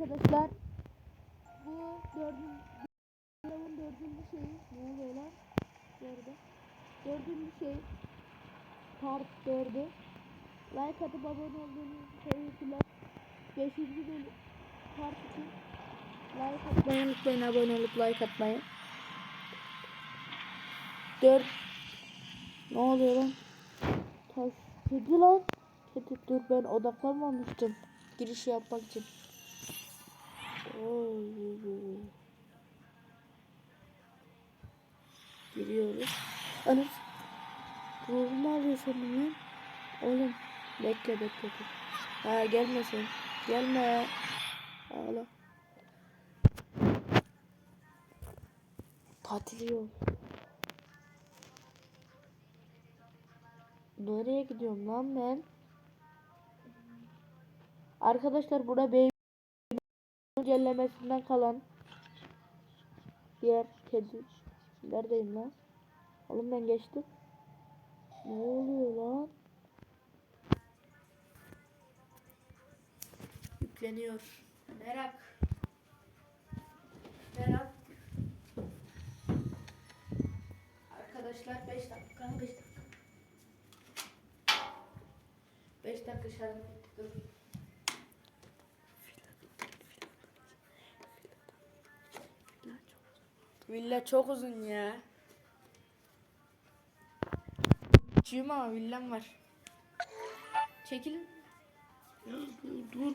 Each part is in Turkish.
Arkadaşlar bu dördüncü Yılın dördüncü şeyi ne oluyor lan? Arada. Dördüncü şey part dördü. Like atıp abone olduğunuz teşekkürler. Beşinci bölüm part iki. Like atmayı unutmayın abone olup like atmayı. Dört. Ne oluyor lan? Taş. Kedi lan. Kedi dur ben odaklanmamıştım. Giriş yapmak için. Giriyoruz. Anam. Ruhumu alıyor sanırım lan. Oğlum. Bekle bekle. bekle. Ha gelme sen. Gelme. Ağla. Tatil yol. Nereye gidiyorum lan ben? Arkadaşlar bura bey güncellemesinden kalan diğer kedi. Neredeyim lan? Oğlum ben geçtim. Ne oluyor lan? Yükleniyor. Merak. Merak. Arkadaşlar 5 dakika 5 dakika. 5 dakika şarj ettik. Dur. Villa çok uzun ya. Cuma villam var. Çekilin. Dur dur.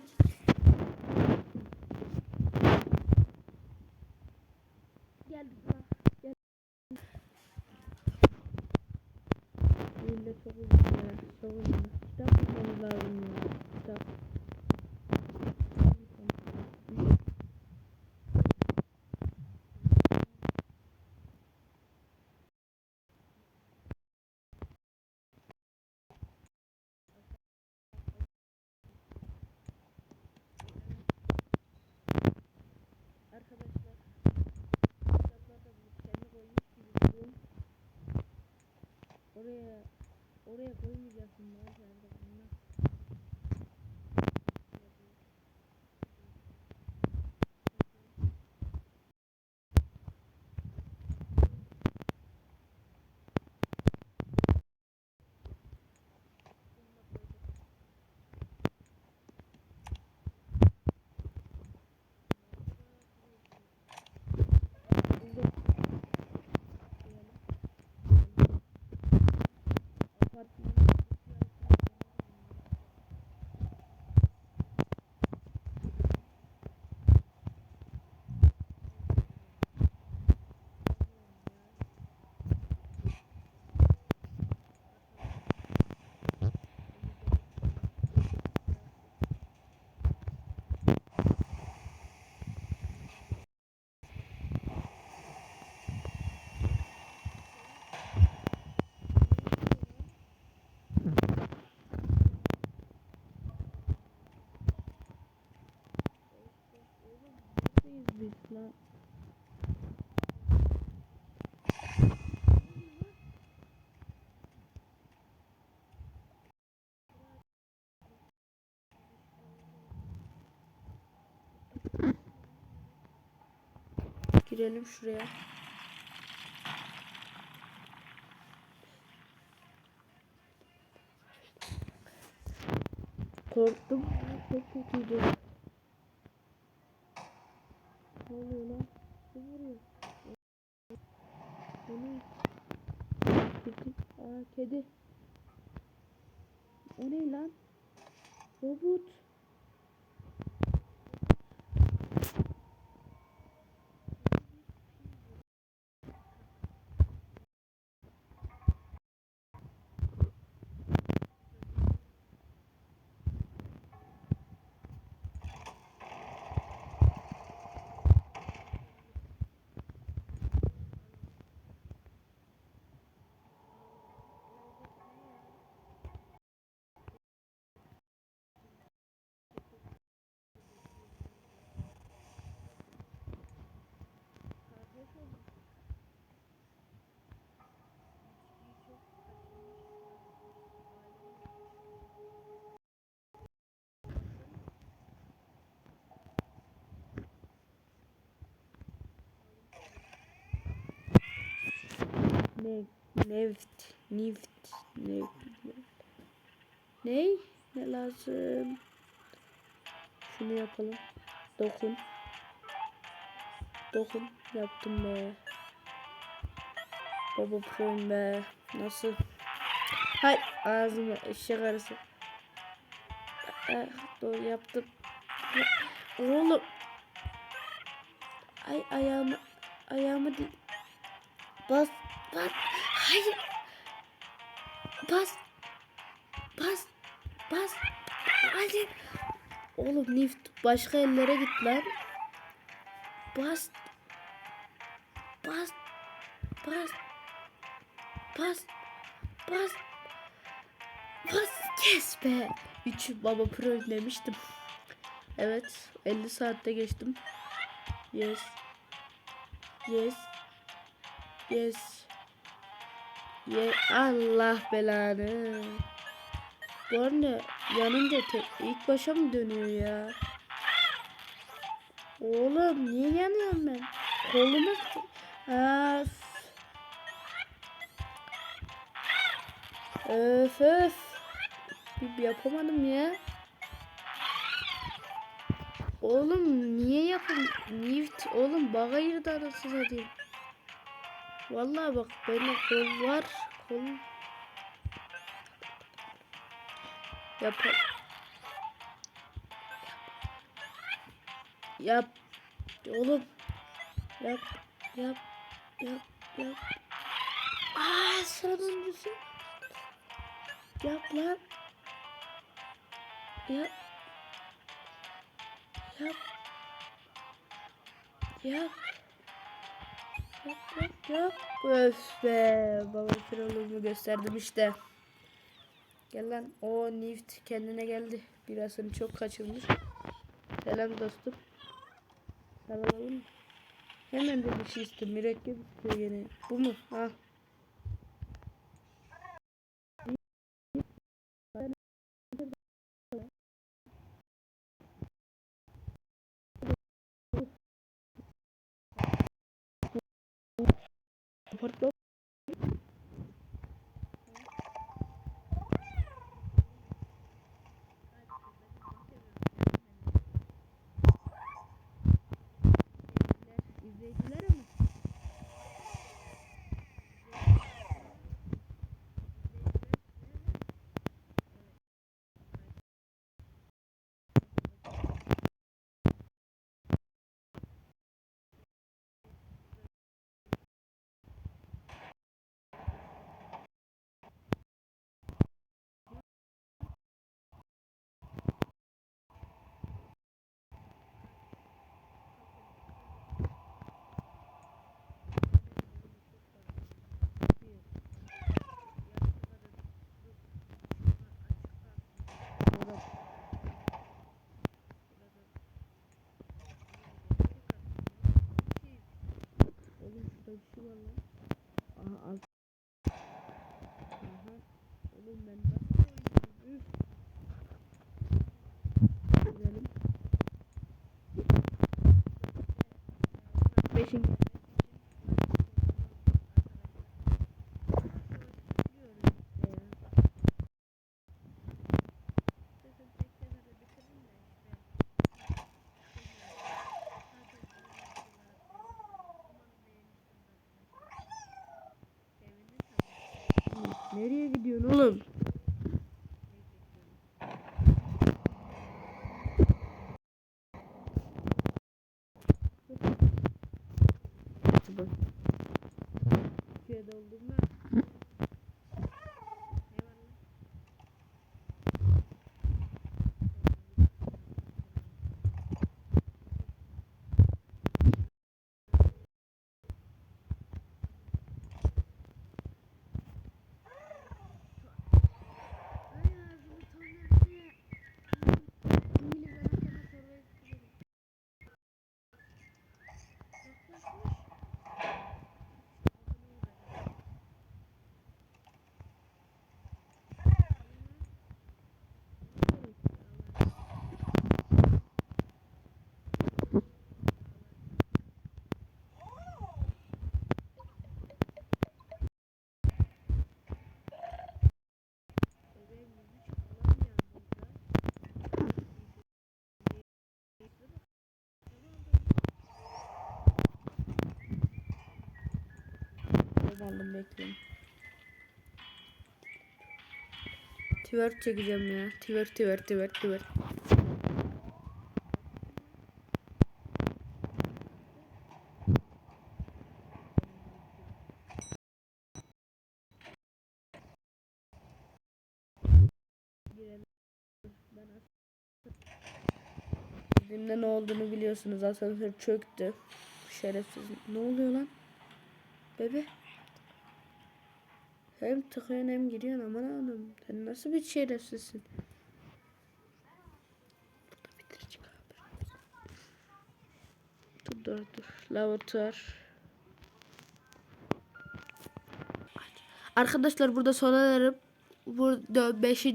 Gel bak. Gel. Villa çok uzun ya. Çok uzun. Kitap tutmamız lazım ya. Kitap. Arkadaşlar kitaplarda bu kendi koymuş gibi durum. Oraya oraya koymayacaksın lan sen de bunlar. Apartman. Girelim şuraya. Korktum. Çok kötüydü. Ne oluyor lan? Kim vuruyor? O ne? Kedi. Aa kedi. O ne lan? Robot. Ne? Neft. Nift. Ne? Ne? Ne lazım? Şunu yapalım. Dokun. Dokun. Yaptım be. Baba pro'yum be. Nasıl? Hay ağzıma eşek arası. Ah, doğru yaptım. Oğlum. Ay ayağımı ayağımı değil. Bas bas. Hayır. Bas. Bas. Bas. Hayır. Oğlum Nift başka ellere git lan. Bas. Bas. Bas. Bas. Bas. Bas. Kes be. 3 baba pro demiştim. Evet. 50 saatte geçtim. Yes. Yes. Yes. Ye Allah belanı. Bu arada yanınca tek ilk başa mı dönüyor ya? Oğlum niye yanıyorum ben? Koluma Öf öf. Bir yapamadım ya. Oğlum niye yapın? Nift oğlum baga girdi arasına satayım. Vallahi bak benim kol var. Kol Yap. Yap. Oğlum. Yap. Yap. Yap. Yap. Aa sonuncusu. Yap lan. Yap. Yap. Yap. Öf be. Baba kralımı gösterdim işte. Gel lan. O Nift kendine geldi. Birasını çok kaçırmış. Selam dostum. Salalım. Hemen de bir şey istedim. Mürekkep istiyor gene. Bu mu? Ha. Bir şey var lan. Aha al. Aha. Oğlum ben nasıl oynuyorum? Üf. Gidelim. Beşin. Nereye gidiyorsun oğlum? Bak. Şuraya doldurma. Aldım bekleyin. Twerk çekeceğim ya. Twerk twerk twerk twerk. Bizimde ne olduğunu biliyorsunuz. Asansör çöktü. Şerefsiz. Ne oluyor lan? Bebe. Hem tıkıyorsun hem giriyorsun aman oğlum. Sen nasıl bir şerefsizsin? Burada bitirecek abi. Dur dur dur. Laboratuvar. Arkadaşlar burada sona erelim. Burada 5.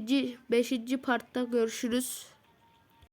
5. partta görüşürüz.